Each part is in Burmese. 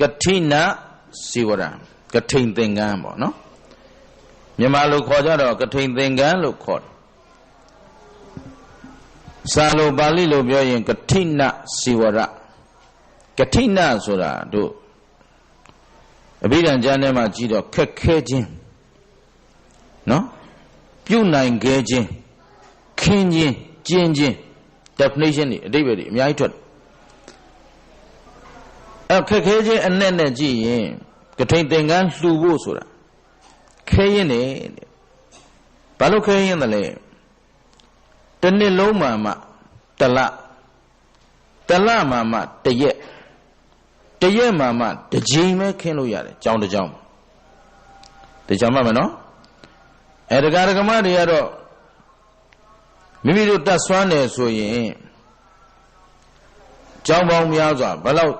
ကထိဏစီဝရံကထိန်သင်္ကန်းပေါ့နော်မြန်မာလိုခေါ်ကြတော့ကထိန်သင်္ကန်းလို့ခေါ်တယ်စာလိုပါဠိလိုပြောရင်ကထိဏစီဝရကထိဏဆိုတာတို့အဘိဓမ္မာကျမ်းထဲမှာကြည့်တော့ခက်ခဲခြင်းနော်ပြုနိုင်ခဲ့ခြင်းခင်းခြင်းကျင်းခြင်း definition တွေအတိပ္ပယ်တွေအများကြီးထွက် အဲ့ခက်ခဲခြင်းအနဲ့နဲ့ကြည့်ရင်ကထိန်သင်္ကန်းလှူဖို့ဆိုတာခဲရင်နေဘာလို့ခဲရင်တယ်လဲတစ်နှစ်လုံးမှမှတလတလမှမှတရက်တရက်မှမှတစ်ချိန်ပဲခင်းလို့ရတယ်ကြောင်းတစ်ကြောင်းတကြောင်မှမနော်အဲဒကာဒကမတွေကတော့မိမိတို့တတ်ဆွမ်းတယ်ဆိုရင်ကြောင်းပေါင်းများစွာဘယ်လောက်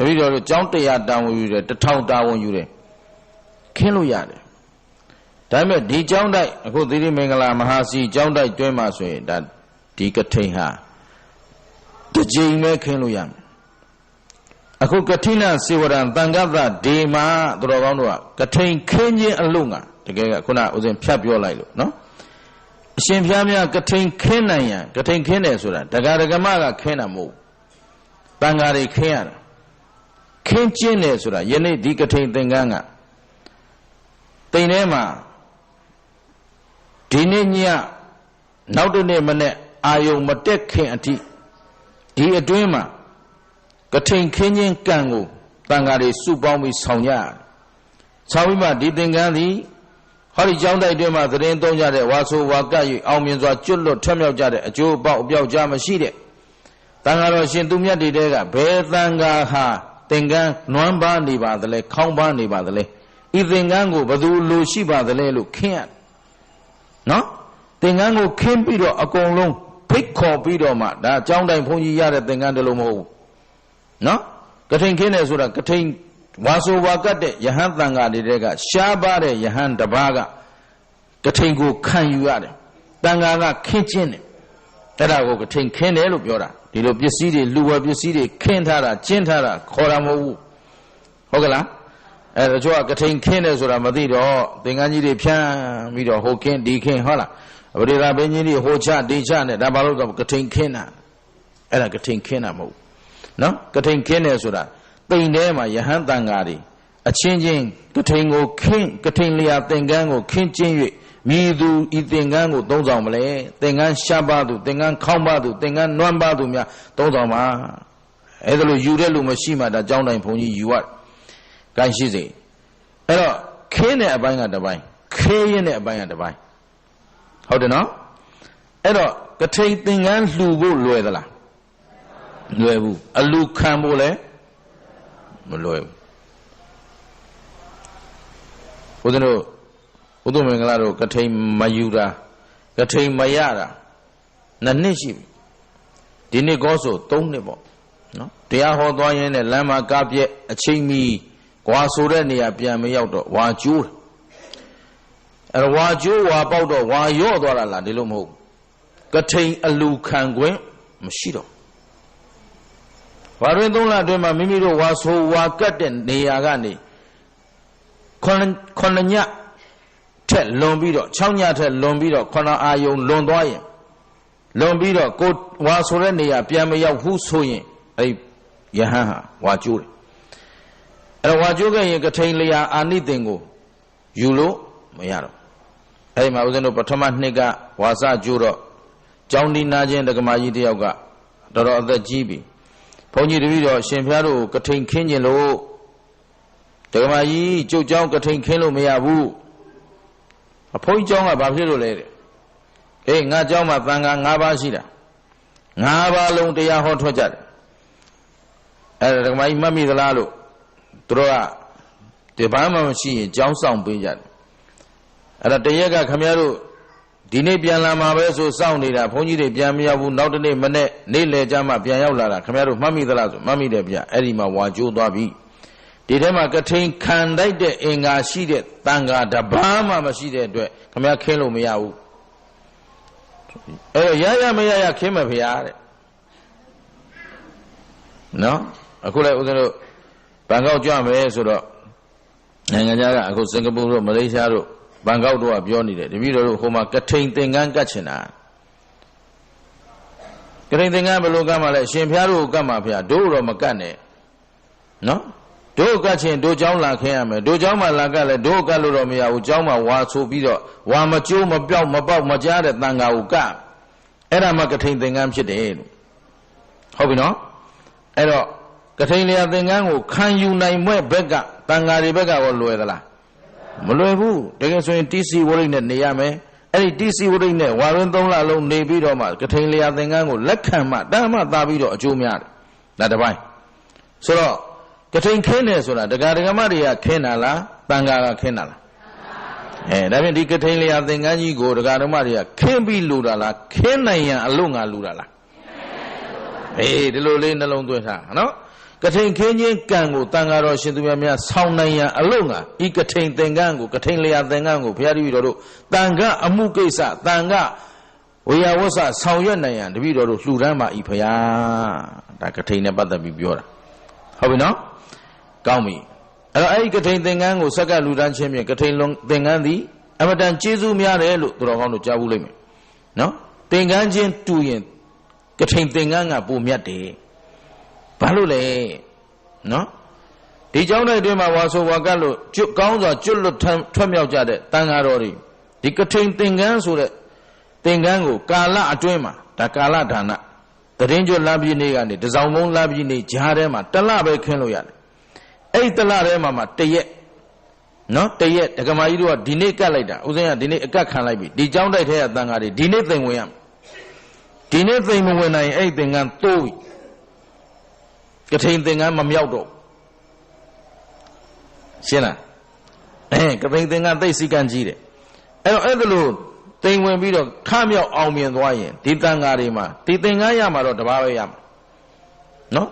တပည့်တော်တို့ကြောင်း100တာဝန်ယူတယ်1000တာဝန်ယူတယ်ခင်းလို့ရတယ်ဒါပေမဲ့ဒီကြောင်းတိုက်အခုသီရိမင်္ဂလာမဟာစီကြောင်းတိုက်တွဲမှာဆိုရင်ဒါဒီကထိန်ဟာတစ်ကြိမ်ပဲခင်းလို့ရမယ်အခုကထိဏစေဝရံတန်ခတ်သဒေမာသူတော်ကောင်းတို့ကကထိန်ခင်းခြင်းအလို့ငါတကယ်ကခုနဥစဉ်ဖြတ်ပြောလိုက်လို့နော်အရှင်ဘုရားမြတ်ကထိန်ခင်းနိုင်ရန်ကထိန်ခင်းတယ်ဆိုတာဒကာဒကမကခင်းတာမဟုတ်တန်ဃာတွေခင်းရတာ ခင်းကျင်းတယ်ဆိုတာယနေ့ဒီကထိန်သင်္ကန်းကတိမ်ထဲမှာဒီနေ့ညနောက်တနေ့မနေ့အာယုံမတက်ခင်အထိဒီအတွင်းမှာကထိန်ခင်းချင်းကံကိုတန်ဃာတွေစုပေါင်းပြီးဆောင်ကြဆောင်ပြီးမှဒီသင်္ကန်းသည်ဟောဒီကျောင်းတိုက်တွင်မှာသတင်းသုံးကြတဲ့ဝါဆိုဝါကပ်၍အောင်မြင်စွာကျွတ်လွတ်ထွက်မြောက်ကြတဲ့အကျိုးအပေါက်အပြောက်ကြမရှိတဲ့တန်ဃာတော်ရှင်သူမြတ်တွေတဲကဘယ်တန်ဃာဟာ သင်္ကန်းနွမ်းပါနေပါသလဲခေါင်းပါနေပါသလဲဤသင်္ကန်းကိုဘယ်သူလိုရှိပါသလဲလို့ခင်းရနော်သင်္ကန်းကိုခင်းပြီးတော့အကုန်လုံးဖိတ်ခေါ်ပြီးတော့မှဒါအကြောင်းတိုင်းဘုန်းကြီးရတဲ့သင်္ကန်းတလုံးမဟုတ်ဘူးနော်ကထိန်ခင်းတယ်ဆိုတာကထိန်ဝါဆိုဝါကတ်တဲ့ယဟန်တန်ဃာတွေတဲကရှားပါတဲ့ယဟန်တပါးကကထိန်ကိုခံယူရတယ်တန်ဃာကခင်းချင်းတယ်အဲ့ဒါကိုကထိန်ခင်းတယ်လို့ပြောတာ ဒီလိုပစ္စည်းတွေလူဝယ်ပစ္စည်းတွေခင်းထားတာကျင်းထားတာခေါ်တာမဟုတ်ဘူးဟုတ်ကလားအဲတချို့ကကထိန်ခင်းတယ်ဆိုတာမသိတော့သင်္ကန်းကြီးတွေဖြန်းပြီးတော့ဟိုခင်းဒီခင်းဟုတ်လားပရိသာဘင်းကြီးတွေဟိုချဒီချနဲ့ဒါဘာလို့ဆိုကထိန်ခင်းတာအဲ့ဒါကထိန်ခင်းတာမဟုတ်နော်ကထိန်ခင်းတယ်ဆိုတာတိမ်ထဲမှာယဟန်တန်ဃာတွေအချင်းချင်းကထိန်ကိုခင်းကထိန်လျာသင်္ကန်းကိုခင်းချင်း၍ မြည်သူဤသင်္ကန်းကိုသုံးဆောင်မလဲသင်္ကန်းရှားပါသူသင်္ကန်းခေါင်းပါသူသင်္ကန်းနွမ်းပါသူများသုံးဆောင်ပါအဲ့ဒါလို့ယူတဲ့လူမရှိမှဒါကြောင်းတိုင်းဘုံကြီးယူရတယ်။ကိုင်းရှိစေအဲ့တော့ခင်းတဲ့အပိုင်းကတစ်ပိုင်းခဲရင်တဲ့အပိုင်းကတစ်ပိုင်းဟုတ်တယ်နော်အဲ့တော့ကထိန်သင်္ကန်းလှူဖို့လွယ်သလားလွယ်ဘူးအလူခံဖို့လည်းမလွယ်ဘူးဘုရားတို့ ဘုသူမင်္ဂလာတို့ကထိန်မယူတာကထိန်မရတာနှစ်နှစ်ရှိပြီဒီနှစ်ကောဆို3နှစ်ပေါ့နော်တရားဟောသွားရင်းနဲ့လမ်းမှာကားပြက်အချိန်မီကွာဆိုတဲ့နေရာပြန်မရောက်တော့ဝါကျိုးအဲ့ဝါကျိုးဝါပေါက်တော့ဝါရော့သွားတာလားဒီလိုမဟုတ်ကထိန်အလူခံခွင့်မရှိတော့ဝါတွင်သုံးလအတွင်းမှာမိမိတို့ဝါဆိုဝါကတ်တဲ့နေရာကနေခွန်ခွန်ည ထက်လွန်ပြီးတော့6ညထက်လွန်ပြီးတော့ခွန်အာယုံလွန်သွားရင်လွန်ပြီးတော့ကိုဝါဆိုတဲ့နေရာပြန်မရောက်ဘူးဆိုရင်အဲ့ယဟန်ဟာဝါကျိုးတယ်အဲ့တော့ဝါကျိုးခဲ့ရင်ကထိန်လျာအာနိသင်ကိုယူလို့မရတော့အဲ့ဒီမှာဦးဇင်းတို့ပထမနှစ်ကဝါစကျိုးတော့ကျောင်းဒီနာချင်းဒကမာကြီးတယောက်ကတော်တော်အသက်ကြီးပြီဘုန်းကြီးတပည့်တော်ရှင်ဖျားတို့ကထိန်ခင်းကျင်လို့ဒကမာကြီးကျုပ်ကျောင်းကထိန်ခင်းလို့မရဘူး အဖိုးကြီးကျောင်းကဘာဖြစ်လို့လဲတဲ့အေးငါကျောင်းမှာသံဃာ၅ပါးရှိတာ၅ပါးလုံးတရားဟောထွက်ကြတယ်အဲ့ဒါဒကမာကြီးမှတ်မိသလားလို့သူတို့ကဒီဘာမှမရှိရင်ကျောင်းဆောင်ပေးကြတယ်အဲ့ဒါတရက်ကခမရတို့ဒီနေ့ပြန်လာမှာပဲဆိုစောင့်နေတာဘုန်းကြီးတွေပြန်မရောက်ဘူးနောက်တနေ့မနေ့နေ့လယ်ကျမှပြန်ရောက်လာတာခမရတို့မှတ်မိသလားဆိုမှတ်မိတယ်ဗျအဲ့ဒီမှာဝါကျိုးသွားပြီ ဒီထဲမှာကထိန်ခံတိုက်တဲ့အင်္ဂါရှိတဲ့တန်ဃာတပားမှမရှိတဲ့အတွက်ခမရခင်းလို့မရဘူးအဲ့တော့ရရမရရခင်းမဖရားတဲ့နော်အခုလည်းဦးဇင်းတို့ဘန်ကောက်ကြွမယ်ဆိုတော့နိုင်ငံခြားကအခုစင်ကာပူတို့မလေးရှားတို့ဘန်ကောက်တို့ကပြောနေတယ်တပည့်တော်တို့ဟိုမှာကထိန်သင်္ကန်းကတ်ချင်တာကထိန်သင်္ကန်းဘယ်လိုကတ်မှလဲရှင်ဖျားတို့ကတ်မှာဖျားတို့တော့မကတ်နဲ့နော် တို့ကတ်ချင်တို့เจ้าလာခင်းရမယ်တို့เจ้าမှာလာကတ်လဲတို့ကတ်လို့တော့မရဘူးเจ้าမှာဝါဆိုပြီးတော့ဝါမကျိုးမပြောက်မပေါက်မကြားတဲ့တန်ဃာကိုကတ်အဲ့ဒါမှကထိန်သင်္ကန်းဖြစ်တယ်လို့ဟုတ်ပြီနော်အဲ့တော့ကထိန်လျာသင်္ကန်းကိုခံယူနိုင်မဲ့ဘက်ကတန်ဃာတွေဘက်ကရောလွယ်သလားမလွယ်ဘူးတကယ်ဆိုရင် TC ဝရိတ်နဲ့နေရမယ်အဲ့ဒီ TC ဝရိတ်နဲ့ဝါရင်း၃လလုံးနေပြီးတော့မှကထိန်လျာသင်္ကန်းကိုလက်ခံမှတမ်းမှသာပြီးတော့အကျိုးများတယ်ဒါတစ်ပိုင်းဆိုတော့ ကထိန်ခင်းတယ်ဆိုတာတရားဓမ္မတွေကခင်းတာလားတန်ဃာကခင်းတာလားအဲဒါဖြင့်ဒီကထိန်လျာသင်္ကန်းကြီးကိုတရားဓမ္မတွေကခင်းပြီးလူတာလားခင်းနိုင်ရန်အလို့ငါလူတာလားအေးဒီလိုလေးနှလုံးသွင်းထားနော်ကထိန်ခင်းချင်းကံကိုတန်ဃာတော်ရှင်သူများများဆောင်းနိုင်ရန်အလို့ငါဤကထိန်သင်္ကန်းကိုကထိန်လျာသင်္ကန်းကိုဘုရားတပည့်တော်တို့တန်ခအမှုကိစ္စတန်ခဝေယဝဆဆောင်ရွက်နိုင်ရန်တပည့်တော်တို့လှူဒန်းပါဤဖရာဒါကထိန်နဲ့ပတ်သက်ပြီးပြောတာဟုတ်ပြီနော် ကောင်းပြီအဲ့တော့အဲ့ဒီကထိန်သင်္ကန်းကိုဆက်ကလူတန်းချင်းဖြင့်ကထိန်သင်္ကန်းသည်အမတန်ကျေးဇူးများတယ်လို့သူတော်ကောင်းတို့ကြားဘူးလိမ့်မယ်နော်သင်္ကန်းချင်းတူရင်ကထိန်သင်္ကန်းကပိုမြတ်တယ်ဘာလို့လဲနော်ဒီကြောင်းတိုက်တွင်မှာဝါဆိုဝါကလို့ကျွတ်ကောင်းစွာကျွတ်လွတ်ထွက်မြောက်ကြတဲ့တန်ဃာတော်တွေဒီကထိန်သင်္ကန်းဆိုတဲ့သင်္ကန်းကိုကာလအတွင်းမှာဒါကာလဒါနတရင်ကျွတ်လပြည့်နေ့ကနေတစောင်းကုန်းလပြည့်နေ့ဂျားထဲမှာတလပဲခင်းလို့ရတယ် အဲ့ဒီတလထဲမှာမှတရက်နော်တရက်ဒကမာကြီးတို့ကဒီနေ့ကတ်လိုက်တာဦးဇင်းကဒီနေ့အကတ်ခံလိုက်ပြီဒီကြောင်းတိုက်ထဲကတန်ခါတွေဒီနေ့သိမ်ဝင်ရမယ်ဒီနေ့သိမ်မဝင်နိုင်အဲ့ဒီသင်္ကန်းတိုးပြီကထိန်သင်္ကန်းမမြောက်တော့ရှင်းလားအဲကပိန်သင်္ကန်းသိစိကံကြီးတယ်အဲ့တော့အဲ့ဒါလို့သိမ်ဝင်ပြီးတော့ခမြောက်အောင်မြင်သွားရင်ဒီတန်ဃာတွေမှာဒီသင်္ကန်းရမှာတော့တပါးပဲရမှာနော်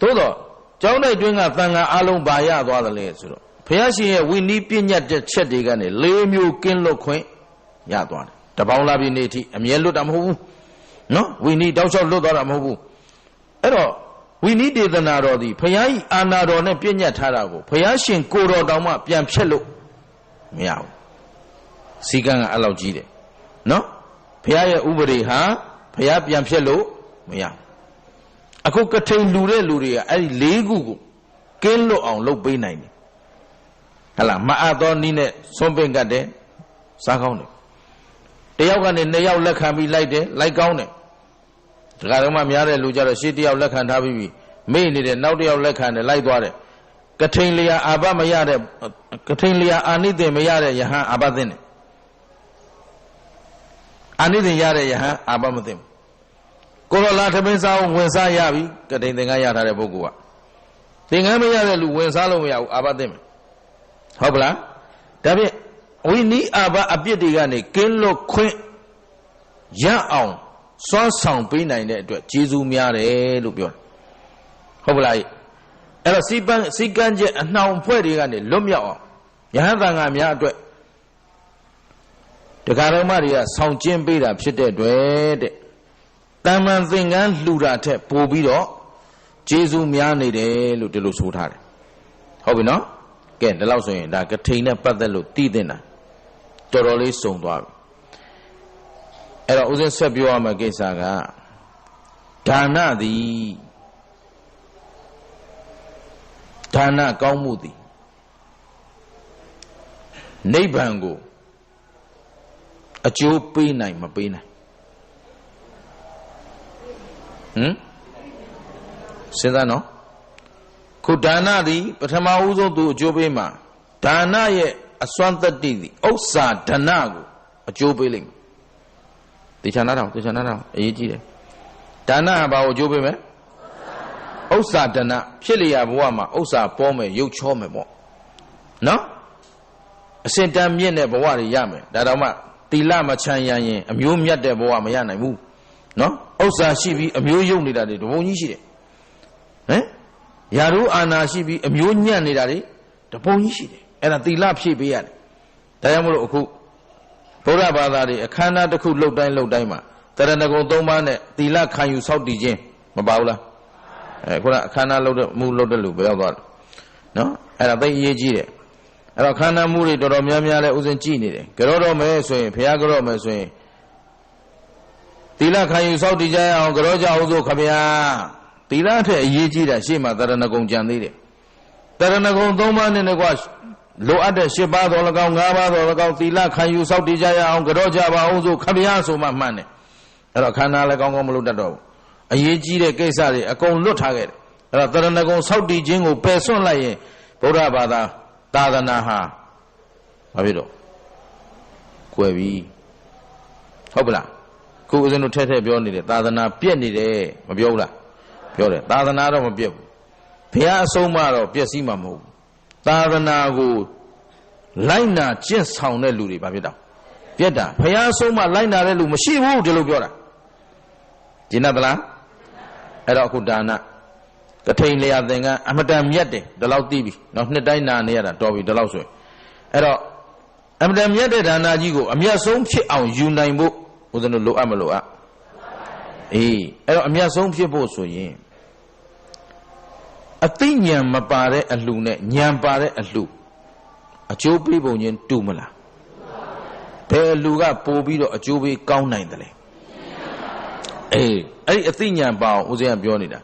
သို့တော့ ကျောင်းတိုက်တွင်းကသံဃာအလုံးဘာရသွားတယ်လဲဆိုတော့ဘုရားရှင်ရဲ့ဝိနည်းပညာတဲ့ချက်တွေကနေ၄မျိုးကင်းလွတ်ခွင့်ရသွားတယ်တပေါင်းလာပြီနေ့အထိအမြဲလွတ်တာမဟုတ်ဘူးနော်ဝိနည်းတောက်လျှောက်လွတ်သွားတာမဟုတ်ဘူးအဲ့တော့ဝိနည်းဒေသနာတော်သည်ဘုရားဤအာနာတော်နဲ့ပြည့်ညတ်ထားတာကိုဘုရားရှင်ကိုတော်တောင်မှပြန်ဖြတ်လို့မရဘူးစီကံကအဲ့လောက်ကြီးတယ်နော်ဘုရားရဲ့ဥပဒေဟာဘုရားပြန်ဖြတ်လို့မရဘူး အခုကထိန်လူတဲ့လူတွေကအဲ့ဒီ၄ခုကိုကင်းလွတ်အောင်လုပ်ပေးနိုင်တယ်ဟလာမအပ်သောနီးနဲ့ဆွန့်ပင်ကတ်တယ်စားကောင်းတယ်တယောက်ကနေနှစ်ယောက်လက်ခံပြီးလိုက်တယ်လိုက်ကောင်းတယ်ဒကာတော်မှများတဲ့လူကြတော့ရှေ့တယောက်လက်ခံထားပြီးပြီမေ့နေတယ်နောက်တယောက်လက်ခံတယ်လိုက်သွားတယ်ကထိန်လျာအာဘမရတဲ့ကထိန်လျာအာနိသင်မရတဲ့ယဟန်အာဘသင်တယ်အာနိသင်ရတဲ့ယဟန်အာဘမသင် ကိုရောလာထမင်းစားအောင်ဝင်စားရပြီကထိန်သင်္ကန်းရထားတဲ့ပုဂ္ဂိုလ်ကသင်္ကန်းမရတဲ့လူဝင်စားလို့မရဘူးအာဘသင်မယ်ဟုတ်ပလားဒါဖြင့်ဝိနိအာဘအပြစ်တွေကနေကင်းလွတ်ခွင့်ရအောင်စွမ်းဆောင်ပေးနိုင်တဲ့အတွက်ကျေးဇူးများတယ်လို့ပြောတယ်ဟုတ်ပလားအဲ့တော့စီပန်းစီကန်းချက်အနှောင်ဖွဲ့တွေကနေလွတ်မြောက်အောင်ယဟန်တန်ဃာများအတွက်တရားတော်မတွေကဆောင်ကျင်းပေးတာဖြစ်တဲ့အတွက်တဲ့ တမ္မန်သင်္ကန်းလှူတာထက်ပိုပြီးတော့ကျေးဇူးများနေတယ်လို့ဒီလိုဆိုထားတယ်ဟုတ်ပြီနော်ကဲဒီလောက်ဆိုရင်ဒါကထိန်နဲ့ပတ်သက်လို့တည်တင်တာတော်တော်လေးစုံသွားပြီအဲ့တော့ဦးဇင်းဆက်ပြောရမယ့်ကိစ္စကဒါနသည်ဒါနကောင်းမှုသည်နိဗ္ဗာန်ကိုအကျိုးပေးနိုင်မပေးနိုင် ဟမ်စဉ်းစားနော်ခုဒါနသည်ပထမဦးဆုံးသူအကျိုးပေးမှာဒါနရဲ့အစွမ်းတတ္တိသည်ဥစ္စာဒဏကိုအကျိုးပေးလိမ့်မယ်တေချာနာတော့တေချာနာတော့အရေးကြီးတယ်ဒါနကဘာကိုအကျိုးပေးမလဲဥစ္စာဒဏဖြစ်လျာဘဝမှာဥစ္စာပေါ်မယ်ရုပ်ချောမယ်ပေါ့နော်အစင်တန်မြင့်တဲ့ဘဝတွေရမယ်ဒါတော့မှတီလမချမ်းရရင်အမျိုးမြတ်တဲ့ဘဝမရနိုင်ဘူးနော် ဥစ္စာရှိပြီးအမျိုးယုတ်နေတာတွေတဘုံကြီးရှိတယ်ဟမ်ယာရုအာနာရှိပြီးအမျိုးညံ့နေတာတွေတပုံကြီးရှိတယ်အဲ့ဒါသီလဖြည့်ပေးရတယ်ဒါကြောင့်မလို့အခုဗုဒ္ဓဘာသာတွေအခမ်းအနားတစ်ခုလှုပ်တိုင်းလှုပ်တိုင်းမှာတရဏဂုံ၃ပါးနဲ့သီလခံယူဆောက်တည်ခြင်းမပါဘူးလားအဲခုနအခမ်းအနားလှုပ်တဲ့မူလှုပ်တဲ့လူဘယ်ရောက်သွားလဲနော်အဲ့ဒါသိအရေးကြီးတယ်အဲ့တော့ခန္ဓာမှုတွေတော်တော်များများလဲဥစဉ်ကြည့်နေတယ်ကြောတော့မယ်ဆိုရင်ဘုရားကြောမယ်ဆိုရင် သီလခံယူစောင့်တည်ကြရအောင်ကြောကြအောင်ဆိုခဗျာသီလထက်အရေးကြီးတာရှေ့မှာတရဏဂုံကြံသေးတယ်တရဏဂုံ၃ပါးနဲ့တကွလိုအပ်တဲ့၈ပါးတော်၎င်း၅ပါးတော်၎င်းသီလခံယူစောင့်တည်ကြရအောင်ကြောကြပါအောင်ဆိုခဗျာဆိုမှမှန်တယ်အဲ့တော့ခန္ဓာလည်းကောင်းကောင်းမလုပ်တတ်တော့ဘူးအရေးကြီးတဲ့ကိစ္စတွေအကုန်လွတ်ထားခဲ့တယ်အဲ့တော့တရဏဂုံစောင့်တည်ခြင်းကိုပယ်စွန့်လိုက်ရင်ဗုဒ္ဓဘာသာသာသနာဟာဘာဖြစ်တော့ကွယ်ပြီဟုတ်ပလား ခုဦးဇင်းတို့ထဲထဲပြောနေတယ်သာသနာပြက်နေတယ်မပြောဘူးလားပြောတယ်သာသနာတော့မပြက်ဘူးဘုရားအဆုံးမတော့ပြက်စီးမှာမဟုတ်ဘူးသာသနာကိုလိုက်နာကျင့်ဆောင်တဲ့လူတွေဘာဖြစ်တော့ပြက်တာဘုရားအဆုံးမလိုက်နာတဲ့လူမရှိဘူးဒီလိုပြောတာကျင်တ်သလားအဲ့တော့အခုဒါနကထိန်လျာသင်္ကန်းအမတန်မြတ်တယ်ဒီလောက်သိပြီနော်နှစ်တိုင်းနာနေရတာတော်ပြီဒီလောက်ဆိုရင်အဲ့တော့အမတန်မြတ်တဲ့ဒါနာကြီးကိုအမြတ်ဆုံးဖြစ်အောင်ယူနိုင်ဖို့ ဦးဇင်းတို့လိုအပ်မလိုအပ်အေးအဲ့တော့အမြတ်ဆုံးဖြစ်ဖို့ဆိုရင်အသိဉာဏ်မပါတဲ့အလှနဲ့ဉာဏ်ပါတဲ့အလှအကျိုးပေးပုံချင်းတူမလားဘယ်လူကပို့ပြီးတော့အကျိုးပေးကောင်းနိုင်တယ်လဲအေးအဲ့ဒီအသိဉာဏ်ပါအောင်ဦးဇင်းကပြောနေတာ